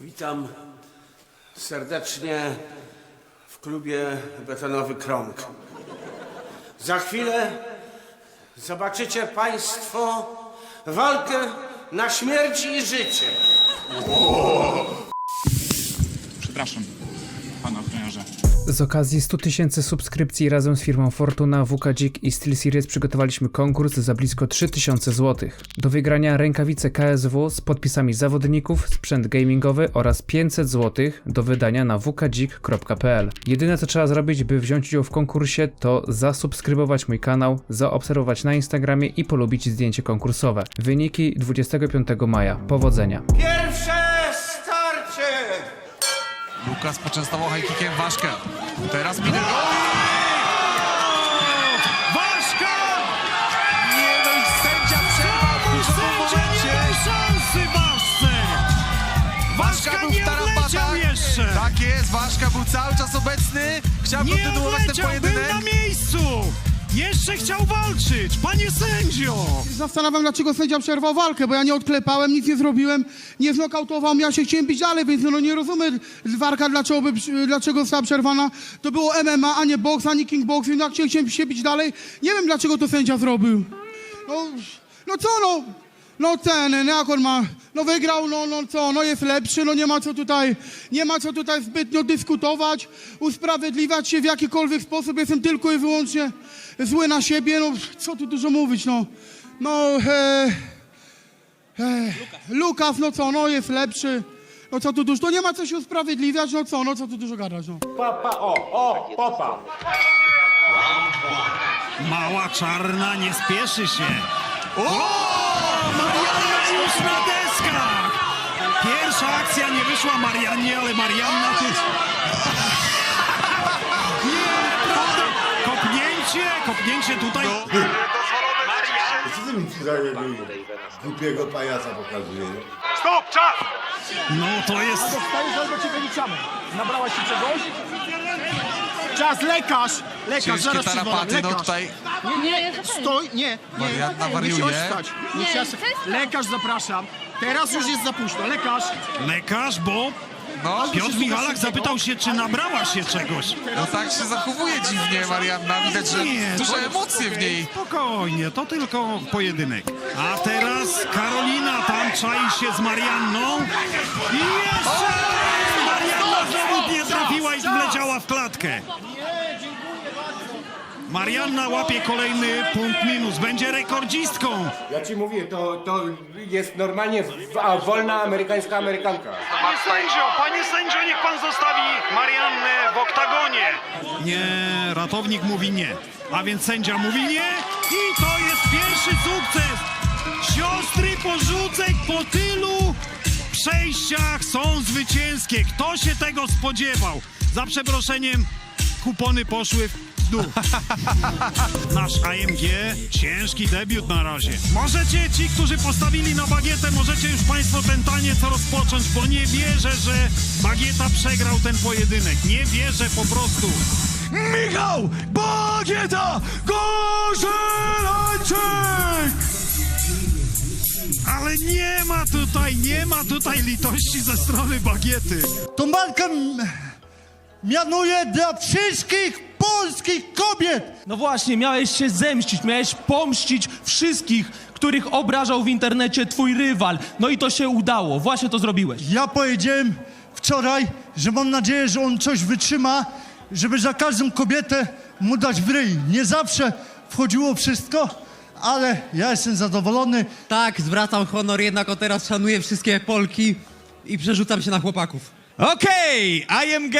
Witam serdecznie w klubie Betonowy Krąg. Za chwilę zobaczycie Państwo walkę na śmierć i życie. Przepraszam. Z okazji 100 tysięcy subskrypcji razem z firmą Fortuna, WKDzik i SteelSeries przygotowaliśmy konkurs za blisko 3000 zł. Do wygrania rękawice KSW z podpisami zawodników, sprzęt gamingowy oraz 500 zł do wydania na wkdzik.pl. Jedyne co trzeba zrobić, by wziąć udział w konkursie to zasubskrybować mój kanał, zaobserwować na Instagramie i polubić zdjęcie konkursowe. Wyniki 25 maja. Powodzenia! Lukas poczęstował high kickiem Waszkę. Teraz minę. Ważka! Nie no i sędzia przerwał w Sędzia nie momencie. szansy Ważce! Ważka był nie w tarapatach. odleciał jeszcze! Tak jest, Waszka był cały czas obecny. Chciał Nie kontynuować ten odleciał, był pojedynek. na miejscu! Jeszcze chciał walczyć, panie sędzio! Zastanawiam, dlaczego sędzia przerwał walkę, bo ja nie odklepałem, nic nie zrobiłem, nie znokautował mnie, ja się chciałem bić dalej, więc no nie rozumiem walka, dlaczego, by, dlaczego została przerwana. To było MMA, a nie boks, ani kickboxing, no jak się chciałem się bić dalej, nie wiem, dlaczego to sędzia zrobił. No, no co no, no ceny, no jak on ma, no wygrał, no, no co, no jest lepszy, no nie ma co tutaj, nie ma co tutaj zbytnio dyskutować, usprawiedliwiać się w jakikolwiek sposób, jestem tylko i wyłącznie zły na siebie, no co tu dużo mówić, no, no, e, e, Lukas, no co, no jest lepszy, no co tu dużo, to nie ma co się usprawiedliwiać, no co, no co tu dużo gadać, no. Papa, o, o, popa. Mała czarna nie spieszy się. O! Marianna już na deskach! Pierwsza akcja nie wyszła Mariannie, ale Marianna tu... Kopnięcie, kopnięcie tutaj... Co ty mi głupiego pajaca pokazuje? nie? No to jest... Stajesz albo cię wyliczamy. Nabrałaś się czegoś? Czas, lekarz! Lekarz, Ciężkie zaraz ci tarapaty, zwolę, no lekarz. tutaj Nie, nie, stoj, nie, nie. Marianna Musi wariuje. ostać. Nie, Nie, chciała- przestań. lekarz, zapraszam. Teraz już jest za późno. Lekarz, Lekarz, bo No, Piotr Michalak zapytał się, czy nabrała się czegoś. no tak się zachowuje dziwnie Marianna. Widać, że Nie, duże to- emocje w niej. Spokojnie, to tylko pojedynek. A teraz Karolina tam czai się z Marianną. I jeszcze Marianna znowu nie trafiła i wleciała w klatkę. Marianna łapie kolejny punkt minus. Będzie rekordzistką. Ja ci mówię, to, to jest normalnie w- a, wolna amerykańska amerykanka. Panie sędzio, panie sędzio, niech pan zostawi Mariannę w oktagonie. Nie, ratownik mówi nie. A więc sędzia mówi nie i to jest pierwszy sukces. Siostry Porzucek po tylu przejściach są zwycięskie. Kto się tego spodziewał? Za przeproszeniem, kupony poszły w dół. Nasz AMG, ciężki debiut na razie. Możecie, ci, którzy postawili na bagietę, możecie już Państwo ten taniec rozpocząć, bo nie wierzę, że bagieta przegrał ten pojedynek. Nie wierzę po prostu. Michał Bagieta Gorzelańczyk! Ale nie ma tutaj, nie ma tutaj litości ze strony bagiety. Tą walkę mianuję dla wszystkich polskich kobiet. No właśnie, miałeś się zemścić, miałeś pomścić wszystkich, których obrażał w internecie twój rywal. No i to się udało, właśnie to zrobiłeś. Ja powiedziałem wczoraj, że mam nadzieję, że on coś wytrzyma, żeby za każdą kobietę mu dać w ryj. Nie zawsze wchodziło wszystko, ale ja jestem zadowolony. Tak, zwracam honor, jednak od teraz szanuję wszystkie Polki i przerzucam się na chłopaków. Okej, IMG,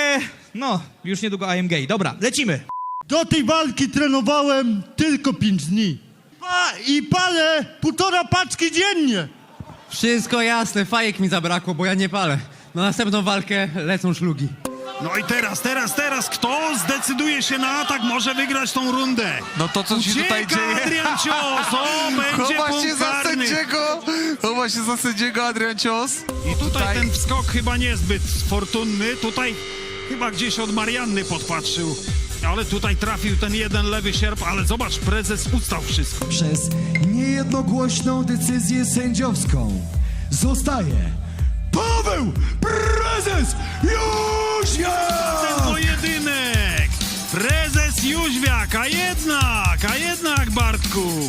no, już niedługo IMG. Dobra, lecimy. Do tej walki trenowałem tylko pięć dni. Pa I palę półtora paczki dziennie. Wszystko jasne, fajek mi zabrakło, bo ja nie palę. Na następną walkę lecą szlugi. No i teraz, teraz, teraz, kto zdecyduje się na atak, może wygrać tą rundę. No to co się tutaj dzieje? Adrian Cios, o, będzie Chowa się za sędziego! Chowa się za sędziego Adrian Cios. I tutaj ten wskok chyba niezbyt fortunny. Tutaj chyba gdzieś od Marianny podpatrzył. Ale tutaj trafił ten jeden lewy sierp, ale zobacz, prezes ustał wszystko. Przez niejednogłośną decyzję sędziowską zostaje Paweł prezes Jóźwiak! Ten pojedynek! Prezes Jóźwiak, a jednak, a jednak Bartku!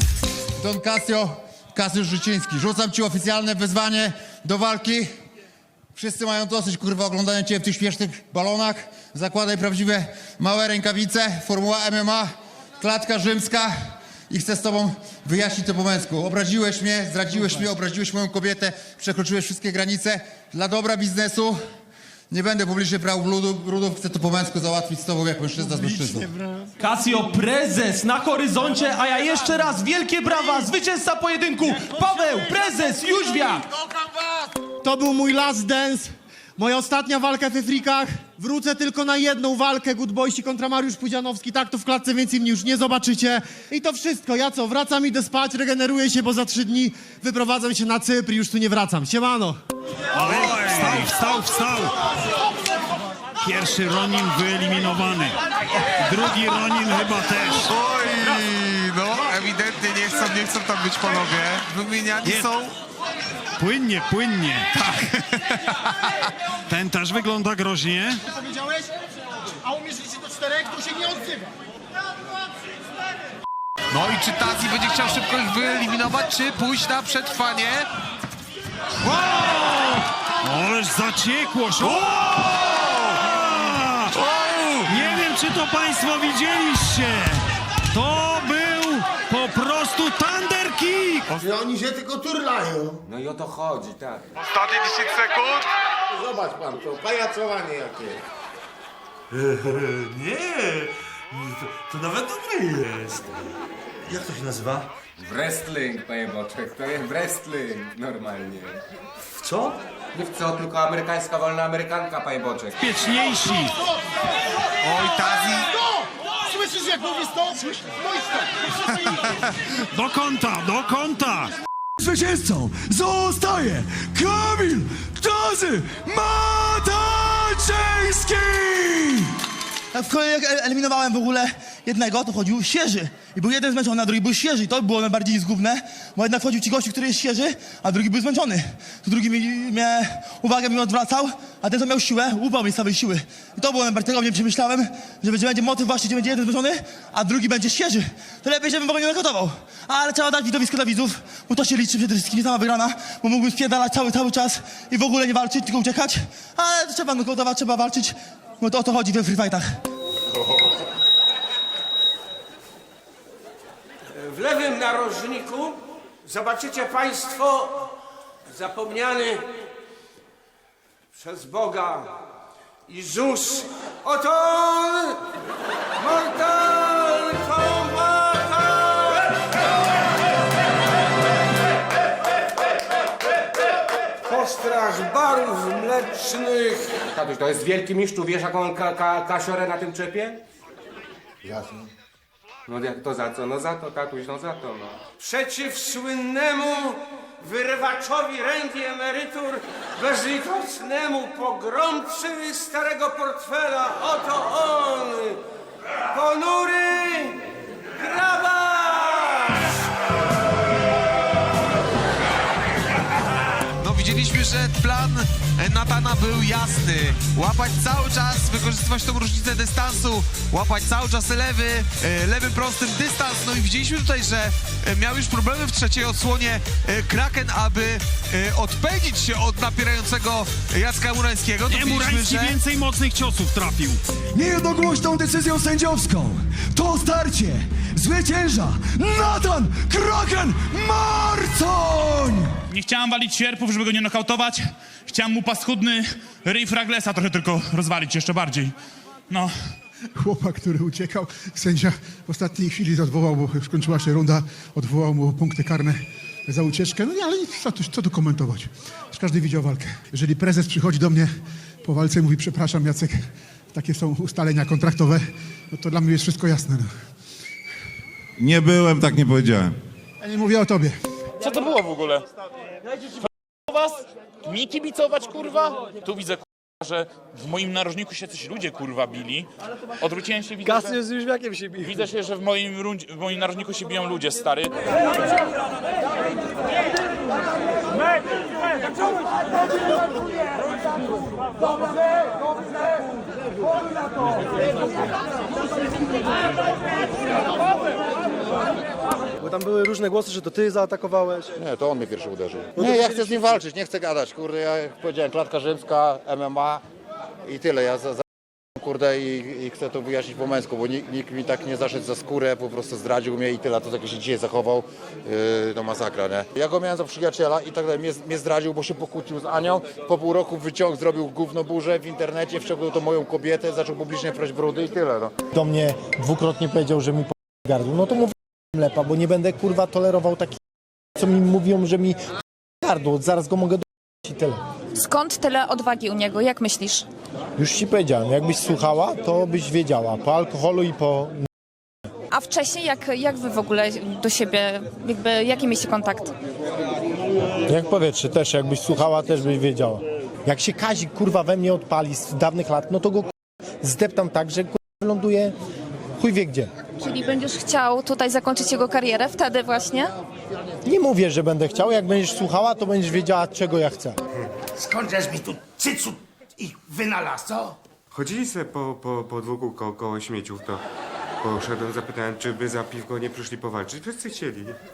Don Casio, Kasiusz Życiński. Rzucam ci oficjalne wyzwanie do walki. Wszyscy mają dosyć, kurwa, oglądają cię w tych śmiesznych balonach. Zakładaj prawdziwe małe rękawice, formuła MMA, klatka rzymska i chcę z tobą wyjaśnić to po męsku. Obraziłeś mnie, zdradziłeś mnie, obraziłeś moją kobietę, przekroczyłeś wszystkie granice. Dla dobra biznesu nie będę publicznie brał brudów, brudów chcę to po męsku załatwić z tobą jak mężczyzna z mężczyzną. Casio, prezes na horyzoncie, a ja jeszcze raz wielkie brawa, zwycięzca pojedynku, Paweł, prezes Jóźwiak! To był mój last dance. Moja ostatnia walka we frikach. Wrócę tylko na jedną walkę Good Boysi kontra Mariusz Pudzianowski. Tak to w klatce więcej mnie już nie zobaczycie. I to wszystko. Ja co? Wracam, idę spać, regeneruję się, bo za trzy dni wyprowadzam się na Cypr i już tu nie wracam. Siemano. Oj, wstał, wstał, wstał! Pierwszy Ronin wyeliminowany. Drugi Ronin chyba też. Oj, no ewidentnie nie chcą, nie chcą tam być panowie. Wymieniani Nie. są Płynnie, płynnie. Tak. Ten też wygląda groźnie. Powiedziałeś? A umiesz liczyć do czterech, to się nie odzywa. No i czy Tazi będzie chciał szybko ich wyeliminować, czy pójść na przetrwanie? Ależ zaciekłość. O! Nie wiem, czy to państwo widzieliście. To był po prostu Thunder Kick. Że oni się tylko turlają. No i o to chodzi, tak. Ostatnie 10 sekund. Zobacz pan, to pajacowanie jakie. Nie, to, to nawet dobre jest. Jak to się nazywa? Wrestling, panie Boczek, to jest wrestling, normalnie. W co? Nie w co, tylko amerykańska wolna amerykanka, panie Boczek. Pieczniejsi. Oj, Tazi. Słyszysz jak mówisz to? Słyszę. No i stop. Do kąta, do kąta. Zwycięzcą zostaje Kamil Tazy Mataczyński! W kolejnych eliminowałem w ogóle jednego, to chodził świeży. I był jeden zmęczony, a drugi był świeży. I to było najbardziej zgubne, bo jednak wchodził ci gościu, który jest świeży, a drugi był zmęczony. To drugi mi, mnie, uwagę mi odwracał, a ten, co miał siłę, upał mi z całej siły. I to było najbardziej, tego nie przemyślałem, że będzie, będzie motyw właśnie, gdzie będzie jeden zmęczony, a drugi będzie świeży. To lepiej, żebym go nie nakatował. Ale trzeba dać widowisko dla widzów, bo to się liczy przede wszystkim, nie sama wygrana, bo mógłbym spierdalać cały, cały czas i w ogóle nie walczyć, tylko uciekać. Ale trzeba nokautować, trzeba walczyć, bo to o to chodzi w tych free fightach. W lewym narożniku zobaczycie Państwo zapomniany przez Boga i ZUS. Oto on! Mortal Kombat! Postraż barów mlecznych. Tatuś, to jest wielki mistrzu, wiesz jaką ka kasiorę na tym czepie? Jasne. No jak to za co? No za to, tatuś, no za to, no. Przeciw słynnemu wyrywaczowi ręki emerytur, bezlitosnemu pogromcy starego portfela. Oto on, ponury grabarz! No widzieliśmy, że plan Natana był jasny. Łapać cały czas, wykorzystywać tą różnicę dystansu, łapać cały czas lewy, e, lewy prostym dystans. No i widzieliśmy tutaj, że e, miał już problemy w trzeciej odsłonie e, Kraken, aby odpędzić się od napierającego Jacka Murańskiego. To Nie, Murański że... więcej mocnych ciosów trafił. Niejednogłośną decyzją sędziowską to starcie zwycięża Nathan Kraken Marcoń! Nie chciałem walić sierpów, żeby go nie nokautować. Chciałem mu paskudny ryj fraglesa trochę tylko rozwalić jeszcze bardziej. No. Chłopak, który uciekał, sędzia w ostatniej chwili odwołał, bo już skończyła się runda, odwołał mu punkty karne za ucieczkę. No nie, ale nic, co tu, co tu komentować? Każdy widział walkę. Jeżeli prezes przychodzi do mnie po walce i mówi, przepraszam Jacek, takie są ustalenia kontraktowe, no to dla mnie jest wszystko jasne. No. Nie byłem, tak nie powiedziałem. Ja nie mówię o tobie. Co to było w ogóle? was? Mi kibicować, kurwa? Tu widzę, kurwa, że w moim narożniku się coś ludzie, kurwa, bili. Odwróciłem się, widzę, że... z Jóźwiakiem się bił. Widzę się, że w moim, w moim narożniku się biją ludzie, stary. Bo tam były różne głosy, że to ty zaatakowałeś. Nie, to on mnie pierwszy uderzył. Nie, ja chcę z nim walczyć, nie chcę gadać, kurde, ja jak powiedziałem, klatka rzymska, MMA i tyle, ja za, za kurde i, i chcę to wyjaśnić po męsku, bo nikt, nikt mi tak nie zaszedł za skórę, po prostu zdradził mnie i tyle, to tak jak się dzisiaj zachował, yy, to masakra, nie? Ja go miałem za przyjaciela i tak dalej, mnie, mnie zdradził, bo się pokłócił z Anią, po pół roku wyciąg, zrobił gówno burzę w internecie, wciągnął to moją kobietę, zaczął publicznie prać brudy i tyle, no. Do mnie dwukrotnie powiedział, że mi po gardło. No to mówię lepa, bo nie będę kurwa tolerował takich, co mi mówią, że mi gardło. Zaraz go mogę do i tyle. Skąd tyle odwagi u niego? Jak myślisz? Już ci powiedziałem, jakbyś słuchała, to byś wiedziała. Po alkoholu i po A wcześniej jak, jak wy w ogóle do siebie, jakby jaki mieliście kontakt? Jak powietrze też, jakbyś słuchała, też byś wiedziała. Jak się Kazik kurwa we mnie odpali z dawnych lat, no to go kurwa, zdeptam tak, że kurwa ląduje chuj wie gdzie. Czyli będziesz chciał tutaj zakończyć jego karierę wtedy właśnie? Nie mówię, że będę chciał, jak będziesz słuchała, to będziesz wiedziała, czego ja chcę. Skąd żeś mi tu cycu ich wynalazł, co? Chodzili sobie po, po podwórku ko koło śmieciów, to poszedłem, zapytałem, czy by za piwko nie przyszli powalczyć. Wszyscy chcieli.